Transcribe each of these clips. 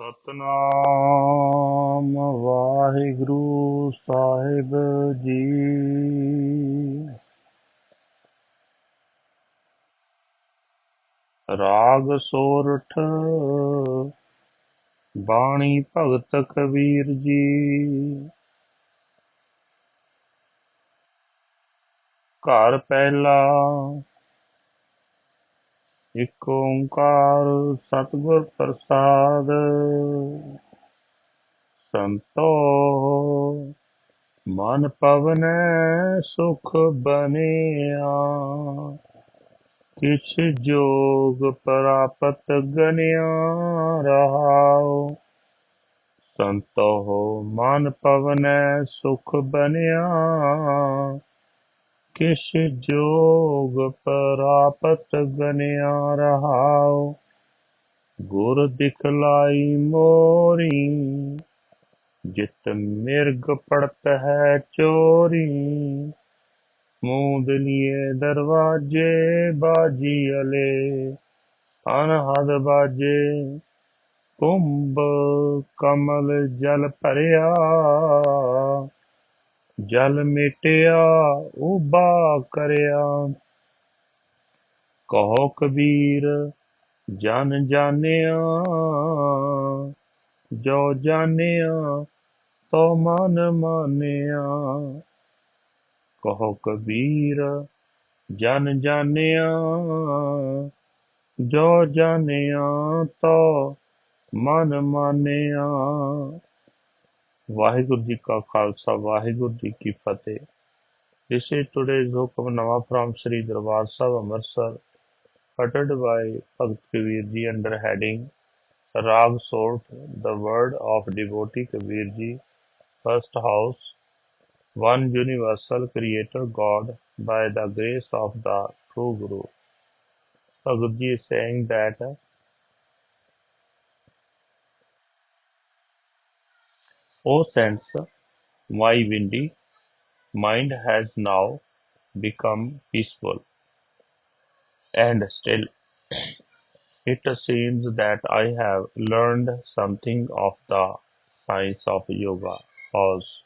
ਸਤਨਾਮ ਵਾਹਿਗੁਰੂ ਸਾਹਿਬ ਜੀ। ਰਾਗ ਸੋਰਠ ਬਾਣੀ ਭਗਤ ਕਬੀਰ ਜੀ। ਘਰ ਪਹਿਲਾ ਇਕ ਓੰਕਾਰ ਸਤਿਗੁਰ ਪ੍ਰਸਾਦ। ਸੰਤੋ ਮਨ ਪਵਨੈ ਸੁਖ ਬਨਿਆ। ਕਿਛ ਜੋਗ ਪ੍ਰਾਪਤ ਗਨਿਆ ਰਹਾਉ। ਸੰਤੋ ਮਨ ਪਵਨੈ ਸੁਖ ਬਨਿਆ। ਕਿਸ਼ ਜੋਗ ਪ੍ਰਾਪਤ ਗਨਿਆ ਰਹਾਉ। ਗੁਰ ਦਿਖਲਾਈ ਮੋਰੀ, ਜਿਤ ਮਿਰਗ ਪੜਤ ਹੈ ਚੋਰੀ। ਮੂੰਦਲੀਏ ਦਰਵਾਜੇ ਬਾਜੀ ਅਲੇ, ਅਨਹਦ ਬਾਜੇ ਕੁੰਭ ਕਮਲ ਜਲ ਭਰਿਆ। ਜਲ ਮਿਟਿਆ, ਉਬਾ ਕਰਿਆ। ਕਹੋ ਕਬੀਰ, ਜਨ ਜਾਣਿਆ, ਜੋ ਜਾਣਿਆ, ਤੋ ਮਨ ਮਾਨਿਆ। ਕਹੋ ਕਬੀਰ, ਜਨ ਜਾਣਿਆ, ਜੋ ਜਾਣਿਆ, ਤੋ ਮਨ ਮਾਨਿਆ। ਵਾਹਿਗੁਰੂ ਜੀ ਕਾ ਖਾਲਸਾ ਵਾਹਿਗੁਰੂ ਜੀ ਕੀ ਫਤਿਹ This is today's Hukamnama from Sri Darbar Sahib Amritsar uttered by Bhagat Kabir Ji under heading Rag Sort, the word of devotee Kabir Ji, first house, one universal creator God by the grace of the true Guru. Bhagat Ji is saying that O saints, my windy mind has now become peaceful and still. It seems that I have learned something of the science of yoga, cause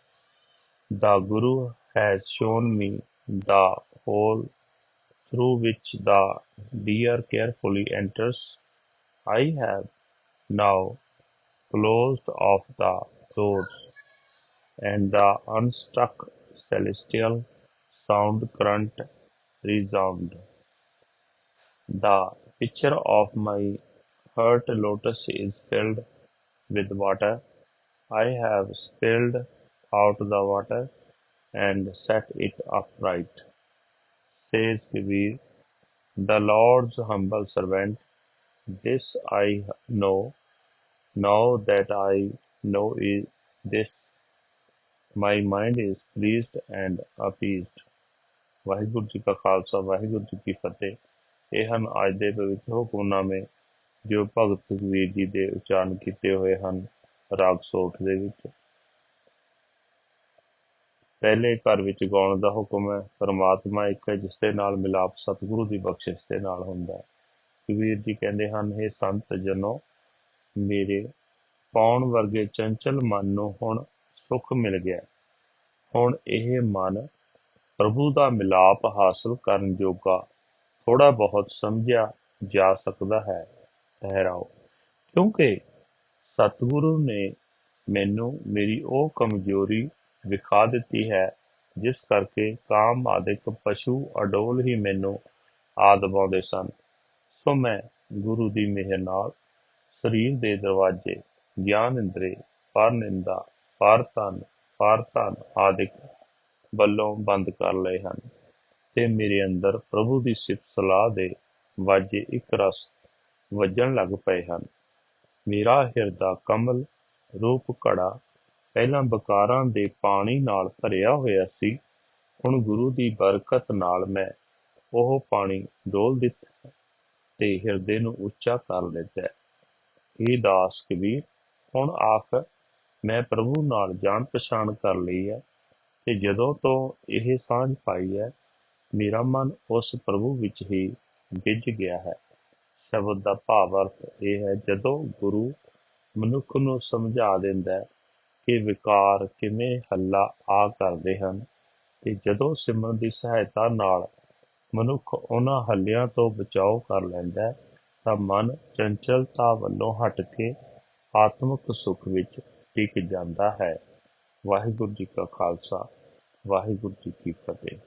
the Guru has shown me the hole through which the deer carefully enters. I have now closed off the doors, and the unstuck celestial sound current resound. The pitcher of my hurt lotus is filled with water. I have spilled out the water and set it upright. Says Kabir, the Lord's humble servant, this I know, now that I know is this, my mind is pleased and appeased. Waheguru ji ਕਾ ਖਾਲਸਾ ਵਾਹਿਗੁਰੂ ਜੀ ਕੀ ਫਤਿਹ। ਇਹ ਹਨ ਅੱਜ ਦੇ ਪਵਿੱਤਰ ਹੁਕਮਨਾਮੇ ਜੋ ਭਗਤ ਕਬੀਰ ਜੀ ਦੇ ਉਚਾਰਨ ਕੀਤੇ ਹੋਏ ਹਨ ਰਾਗ ਸੋਠ ਦੇ ਵਿੱਚ। ਪਹਿਲੇ ਘਰ ਵਿੱਚ ਗਾਉਣ ਦਾ ਹੁਕਮ ਹੈ ਪਰਮਾਤਮਾ ਇੱਕ ਹੈ ਜਿਸ ਦੇ ਨਾਲ ਮਿਲਾਪ ਸਤਿਗੁਰੂ ਦੀ ਬਖਸ਼ਿਸ਼ ਦੇ ਨਾਲ ਹੁੰਦਾ ਹੈ। ਕਬੀਰ ਜੀ ਕਹਿੰਦੇ ਹਨ ਇਹ ਸੰਤ ਜਨੋ ਮੇਰੇ ਪਾਉਣ ਵਰਗੇ ਚੰਚਲ ਮਨ ਨੂੰ ਹੁਣ ਸੁੱਖ ਮਿਲ ਗਿਆ। ਹੁਣ ਇਹ ਮਨ ਪ੍ਰਭੂ ਦਾ ਮਿਲਾਪ ਹਾਸਲ ਕਰਨ ਜੋਗਾ ਥੋੜਾ ਬਹੁਤ ਸਮਝਿਆ ਜਾ ਸਕਦਾ ਹੈ। ਠਹਿਰਾਓ। ਕਿਉਂਕਿ ਸਤਿਗੁਰੂ ਨੇ ਮੈਨੂੰ ਮੇਰੀ ਉਹ ਕਮਜ਼ੋਰੀ ਵਿਖਾ ਦਿੱਤੀ ਹੈ, ਜਿਸ ਕਰਕੇ ਕਾਮ ਆਦਿਕ ਪਸ਼ੂ ਅਡੋਲ ਹੀ ਮੈਨੂੰ ਆਦਬਾਉਂਦੇ ਸਨ। ਸੋ ਮੈਂ ਗੁਰੂ ਦੀ ਮਿਹਰ ਨਾਲ ਸਰੀਰ ਦੇ ਦਰਵਾਜ਼ੇ ਗਿਆਨ ਇੰਦਰੀ ਪਰਨਿੰਦਾ ਪਰ ਧਨ ਆਦਿਕ ਵੱਲੋਂ ਬੰਦ ਕਰ ਲਏ ਹਨ। ਤੇ ਮੇਰੇ ਅੰਦਰ ਪ੍ਰਭੂ ਦੀ ਸਿਫਤ ਸਲਾਹ ਦੇ ਵਾਜੇ ਇੱਕ ਰਸ ਵੱਜਣ ਲੱਗ ਪਏ ਹਨ। ਮੇਰਾ ਹਿਰਦਾ ਕਮਲ ਰੂਪ ਘੜਾ ਪਹਿਲਾਂ ਬਕਾਰਾਂ ਦੇ ਪਾਣੀ ਨਾਲ ਭਰਿਆ ਹੋਇਆ ਸੀ। ਹੁਣ ਗੁਰੂ ਦੀ ਬਰਕਤ ਨਾਲ ਮੈਂ ਉਹ ਪਾਣੀ ਡੋਲ ਦਿੱਤਾ ਤੇ ਹਿਰਦੇ ਨੂੰ ਉੱਚਾ ਕਰ ਲਿੱਤਾ। ਇਹ ਦਾਸ ਕਬੀਰ ਹੁਣ ਆਖ ਮੈਂ ਪ੍ਰਭੂ ਨਾਲ ਜਾਣ ਪਛਾਣ ਕਰ ਲਈ ਹੈ ਤੇ ਜਦੋਂ ਤੋਂ ਇਹ ਸਾਂਝ ਪਾਈ ਹੈ, ਮੇਰਾ ਮਨ ਉਸ ਪ੍ਰਭੂ ਵਿੱਚ ਹੀ ਗਿੱਜ ਗਿਆ ਹੈ। ਸ਼ਬਦ ਦਾ ਭਾਵ ਅਰਥ ਇਹ ਹੈ, ਜਦੋਂ ਗੁਰੂ ਮਨੁੱਖ ਨੂੰ ਸਮਝਾ ਦਿੰਦਾ ਹੈ ਕਿ ਵਿਕਾਰ ਕਿਵੇਂ ਹੱਲਾ ਆ ਕਰਦੇ ਹਨ ਤੇ ਜਦੋਂ ਸਿਮਰਨ ਦੀ ਸਹਾਇਤਾ ਨਾਲ ਮਨੁੱਖ ਉਹਨਾਂ ਹੱਲਿਆਂ ਤੋਂ ਬਚਾਓ ਕਰ ਲੈਂਦਾ ਤਾਂ ਮਨ ਚੰਚਲਤਾ ਵੱਲੋਂ ਹਟ ਕੇ ਆਤਮਿਕ ਸੁੱਖ ਵਿੱਚ ਟਿਕ ਜਾਂਦਾ ਹੈ। ਵਾਹਿਗੁਰੂ ਜੀ ਕਾ ਖਾਲਸਾ ਵਾਹਿਗੁਰੂ ਜੀ ਕੀ ਫਤਿਹ।